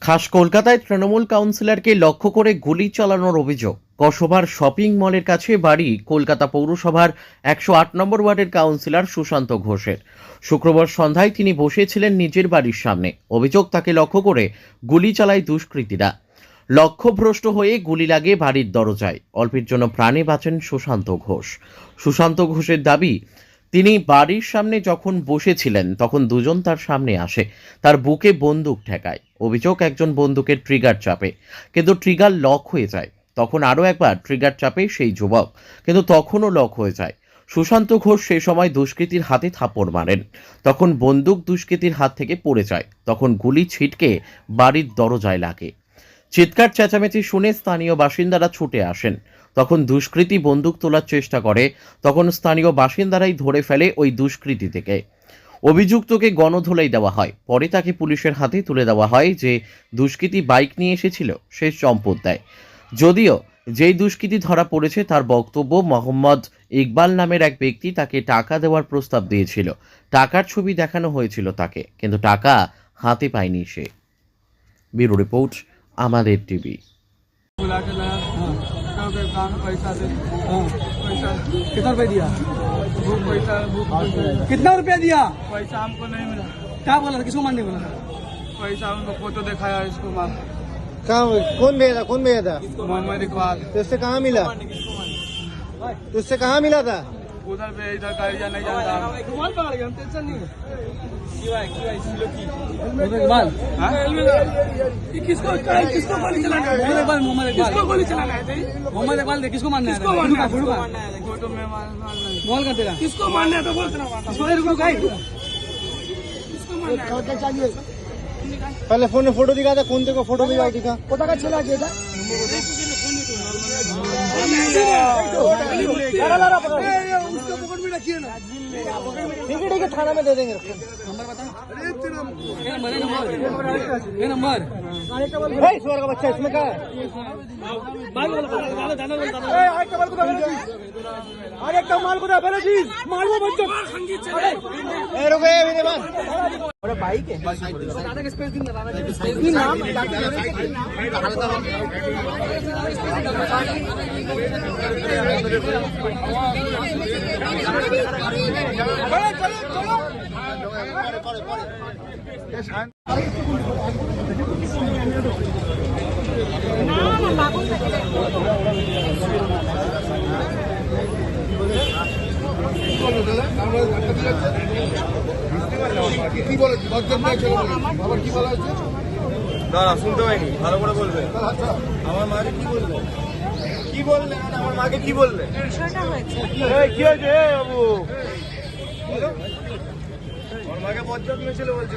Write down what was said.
খাস কলকাতায় তৃণমূল কাউন্সিলরকে লক্ষ্য করে গুলি চালানোর অভিযোগ। কসবার শপিং মলের কাছে বাড়ি কলকাতা পৌরসভার একশো আট নম্বর ওয়ার্ডের কাউন্সিলর সুশান্ত ঘোষের। শুক্রবার সন্ধ্যায় তিনি বসেছিলেন নিজের বাড়ির সামনে। অভিযোগ তাকে লক্ষ্য করে গুলি চালায় দুষ্কৃতীরা। লক্ষ্যভ্রষ্ট হয়ে গুলি লাগে বাড়ির দরজায়। অল্পের জন্য প্রাণে বাঁচেন সুশান্ত ঘোষ। সুশান্ত ঘোষের দাবি তিনি বাড়ির সামনে যখন বসেছিলেন, তখন দুজন তার সামনে আসে। তার বুকে বন্দুক ঠেকায়। অভিযোগ, একজন বন্দুকের ট্রিগার চাপে। কিন্তু ট্রিগার লক হয়ে যায়। তখন আরও একবার ট্রিগার চাপে সেই যুবক। কিন্তু তখনও লক হয়ে যায়। সুশান্ত ঘোষ সেই সময় দুষ্কৃতীর হাতে থাপড় মারেন। তখন বন্দুক দুষ্কৃতীর হাত থেকে পড়ে যায়। তখন গুলি ছিটকে বাড়ির দরজায় লাগে। চিৎকার, চেঁচামেচি শুনে স্থানীয় বাসিন্দারা ছুটে আসেন। তখন দুষ্কৃতী বন্দুক তোলার চেষ্টা করে, তখন স্থানীয় বাসিন্দারাই ধরে ফেলে ওই দুষ্কৃতী থেকে। অভিযুক্তকে গণধোলাই দেওয়া হয়। পরে তাকে পুলিশের হাতে তুলে দেওয়া হয় যে, দুষ্কৃতী বাইক নিয়ে এসেছিল, সে সম্পদ দেয়। যদিও যেই দুষ্কৃতী ধরা পড়েছে তার বক্তব্য মোহাম্মদ ইকবাল নামের এক ব্যক্তি তাকে টাকা দেওয়ার প্রস্তাব দিয়েছিল। টাকার ছবি দেখানো হয়েছিল তাকে, কিন্তু টাকা হাতে পায়নি সে। ব্যুরো রিপোর্ট, আমাদের টিভি। के हाँ पैसा दे। हाँ। पैसा कितना रुपया दिया? वो पैसा वो कितना रुपया दिया? पैसा हमको नहीं मिला। क्या बोला था? किसको मारने बोला था? पैसा उनको फ़ोटो दिखाया इसको मार। कहाँ कौन भेजा था? कौन भेजा था? मोहम्मद इकबाल। तो उससे कहाँ मिला? तो उससे कहाँ मिला था? उधर पे इधर गाड़ियाँ नहीं जाता रुमाल पकड़ हम टेंशन नहीं हाँ? हाँ, किसको किसको गोली चलाना है? किसको गोली चलाना है मोहम्मद इकबाल किसको मारना है? किसको मारना है? बोल तो कर तेरा। किसको मारना है तो बोल पहले फ़ोन में फ़ोटो दिखा था कौन देखो फ़ोटो दिखा दिखा। पता का चला गया था? ठीक है ठीक है थाना में दे देंगे। नंबर। बता ये नंबर ये नंबर ये नंबर ए, ईश्वर का बच्चा इसमें क्या है बाइक वाला वाला जाना वाला जाना ए দাদা বলে বলা শুনতে পাইনি। ভালো করে বলবে। আমার মাকে কি বললে কি বললে আমার মাকে কি বললে কি হয়েছে? আমার মাকে বজ্জাত মেয়েছিল বলছে